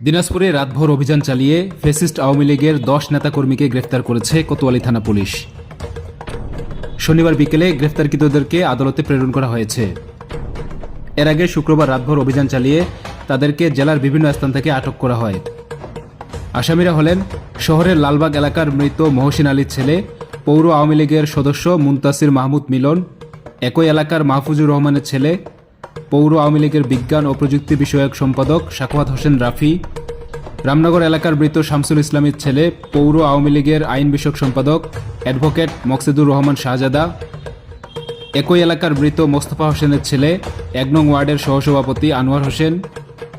দিনাজপুরে রাতভর অভিযান চালিয়ে ফেসিস্ট আওয়ামী লীগের দশ নেতাকর্মীকে গ্রেফতার করেছে কোতোয়ালি থানা পুলিশ। শনিবার বিকেলে গ্রেফতারকৃতদেরকে আদালতে প্রেরণ করা হয়েছে। এর আগে শুক্রবার রাতভর অভিযান চালিয়ে তাদেরকে জেলার বিভিন্ন স্থান থেকে আটক করা হয়। আসামিরা হলেন শহরের লালবাগ এলাকার মৃত মহসিন আলীর ছেলে, পৌর আওয়ামী লীগের সদস্য মুনতাসির মাহমুদ মিলন, একই এলাকার মাহফুজুর রহমানের ছেলে পৌর আওয়ামী লীগের বিজ্ঞান ও প্রযুক্তি বিষয়ক সম্পাদক শাকওয়াত হোসেন রাফি, রামনগর এলাকার মৃত শামসুল ইসলামের ছেলে পৌর আওয়ামী লীগের আইন বিষয়ক সম্পাদক অ্যাডভোকেট মকসিদুর রহমান শাহজাদা, একই এলাকার মৃত মোস্তফা হোসেনের ছেলে এক নং ওয়ার্ডের সহসভাপতি আনোয়ার হোসেন,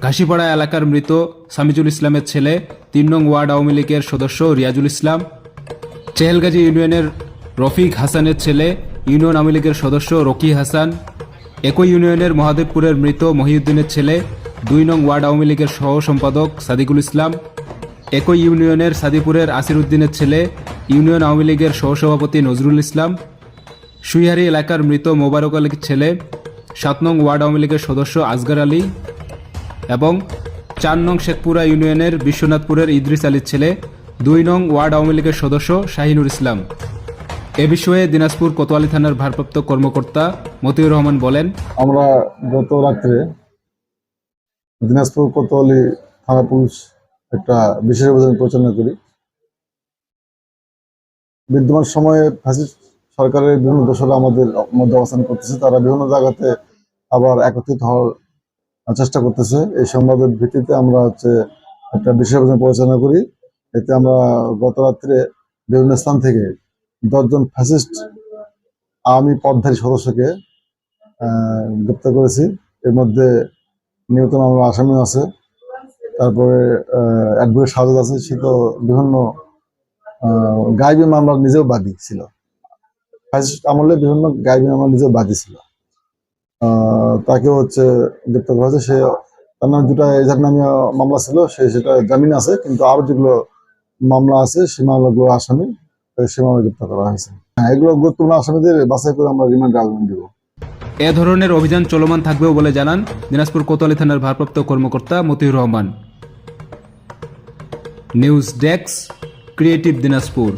ঘাসিপাড়া এলাকার মৃত সামিজুল ইসলামের ছেলে তিন নং ওয়ার্ড আওয়ামী লীগের সদস্য রিয়াজুল ইসলাম, চেহেলগাজী ইউনিয়নের রফিক হাসানের ছেলে ইউনিয়ন আওয়ামী লীগের সদস্য রকি হাসান একই ইউনিয়নের মহাদেবপুরের মৃত মহিউদ্দিনের ছেলে, দুই নং ওয়ার্ড আওয়ামী লীগের সহ সম্পাদক সাদিকুল ইসলাম। একই ইউনিয়নের সাদিপুরের আসির উদ্দিনের ছেলে, ইউনিয়ন আওয়ামী লীগের সহসভাপতি নজরুল ইসলাম। সুইহারি এলাকার মৃত মোবারক আলীর ছেলে, সাত নং ওয়ার্ড আওয়ামী লীগের সদস্য আজগার আলী এবং চার নং শেখপুরা ইউনিয়নের বিশ্বনাথপুরের ইদ্রিস আলীর ছেলে, দুই নং ওয়ার্ড আওয়ামী লীগের সদস্য শাহিনুর ইসলাম। এ বিষয়ে দিনাজপুর কোতোয়ালি থানার ভারপ্রাপ্ত কর্মকর্তা মতিউর রহমান বলেন, আমরা গত রাত্রে দিনাজপুর কোতোয়ালি থানা পুলিশ একটা বিশেষ অভিযান পরিচালনা করি। বিদ্যমান সময়ে ফ্যাসিস্ট সরকারের বিভিন্ন দোষরা আমাদের মধ্যে অবস্থান করতেছে। তারা বিভিন্ন জায়গাতে আবার একত্রিত হওয়ার চেষ্টা করতেছে। এই সংবাদের ভিত্তিতে আমরা হচ্ছে একটা বিশেষ অভিযান পরিচালনা করি। এতে আমরা গত রাত্রে বিভিন্ন স্থান থেকে দশজন ফ্যাসিস্ট আওয়ামী পদধারী সদস্যকে গ্রেপ্তার করেছি। এর মধ্যে নিহত মামলা আসামি আছে। তারপরে অ্যাডভোকেট সাজাদ আছে। সে তো বিভিন্ন গায়েবী মামলার নিজেও বাদী ছিল। ফ্যাসিস্ট আমলে বিভিন্ন গায়েবী মামলা নিজেও বাদী ছিল। তাকেও হচ্ছে গ্রেপ্তার করা হয়েছে। সে, তার নামে দুটা এজার নামে মামলা ছিল। সে সেটা জামিন আছে। কিন্তু আরও যেগুলো মামলা আছে সেই মামলাগুলো আসামি। হয়েছে। হ্যাঁ আমরা এ ধরনের অভিযান চলমান থাকবেও বলে জানান দিনাজপুর কোতোয়ালি থানার ভারপ্রাপ্ত কর্মকর্তা Motiur Rahman. News desk, creative Dinajpur.